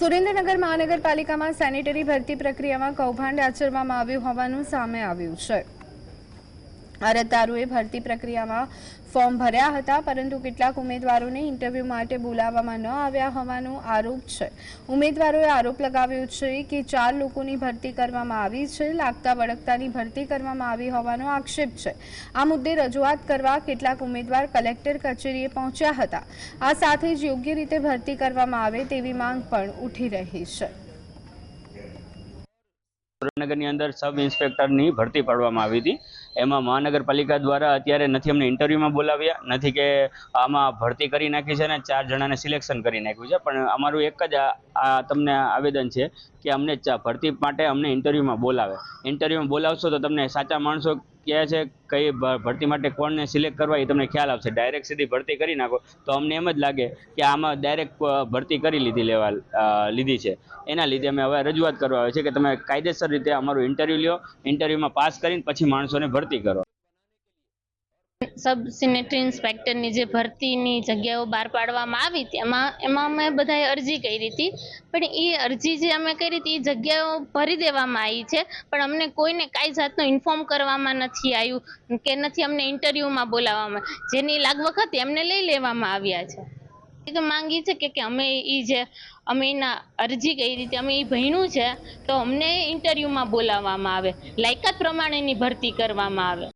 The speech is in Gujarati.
સુરેન્દ્રનગર મહાનગરપાલિકામાં સેનિટરી ભરતી પ્રક્રિયામાં કૌભાંડ આચરવામાં આવ્યું હોવાનું સામે આવ્યું છે. અરજદારોએ ભરતી પ્રક્રિયામાં ફોર્મ ભર્યા હતા, પરંતુ કેટલાક ઉમેદવારોને ઇન્ટરવ્યૂ માટે બોલાવવામાં ન આવ્યા હોવાનો આરોપ છે. ઉમેદવારોએ આરોપ લગાવ્યો છે કે ચાર લોકોની ભરતી કરવામાં આવી છે, લાગતા વળગતાની ભરતી કરવામાં આવી હોવાનો આક્ષેપ છે. આ મુદ્દે રજૂઆત કરવા કેટલાક ઉમેદવાર કલેક્ટર કચેરીએ પહોંચ્યા હતા. આ સાથે જ યોગ્ય રીતે ભરતી કરવામાં આવે તેવી માંગ પણ ઉઠી રહી છે. સુરેન્દ્રનગરની અંદર સબ ઇન્સ્પેક્ટરની ભરતી પાડવામાં આવી હતી. એમાં મહાનગરપાલિકા દ્વારા અત્યારે નથી અમને ઇન્ટરવ્યૂમાં બોલાવ્યા, નથી કે આમાં ભરતી કરી નાખી છે ને ચાર જણાને સિલેક્શન કરી નાખ્યું છે. પણ અમારું એક જ આ- તમને આવેદન છે કે અમને ભરતી માટે અમને ઇન્ટરવ્યૂમાં બોલાવે. ઇન્ટરવ્યૂમાં બોલાવશો તો તમને સાચા માણસો કહે છે કઈ ભરતી માટે કોણને સિલેક્ટ કરવા, એ તમને ખ્યાલ આવશે. ડાયરેક્ટ સીધી ભરતી કરી નાખો. તો અમને એમ જ લાગે કે આમાં ડાયરેક્ટ ભરતી કરી લીધી લેવા લીધી છે. એના લીધે અમે હવે રજૂઆત કરવા આવે છે કે તમે કાયદેસર રીતે અમારું ઇન્ટરવ્યૂ લ્યો ઇન્ટરવ્યૂમાં પાસ કરીને પછી માણસોને ભરતી કરો. સબ સિનેટરી ઇન્સ્પેક્ટરની જે ભરતીની જગ્યાઓ બહાર પાડવામાં આવી તેમાં એમાં અમે બધાએ અરજી કરી હતી. પણ એ અરજી જે અમે કરી હતી, એ જગ્યાઓ ભરી દેવામાં આવી છે. પણ અમને કોઈને કાંઈ જાતનું ઇન્ફોર્મ કરવામાં નથી આવ્યું કે નથી અમને ઇન્ટરવ્યૂમાં બોલાવવામાં. જેની લાગ હતી, એમને લઈ લેવામાં આવ્યા છે. એ તો માંગી છે કે અમે એ જે, અમે એના અરજી કઈ રીતે અમે એ ભણ્યું છે, તો અમને ઇન્ટરવ્યૂમાં બોલાવવામાં આવે. લાયકાત પ્રમાણેની ભરતી કરવામાં આવે.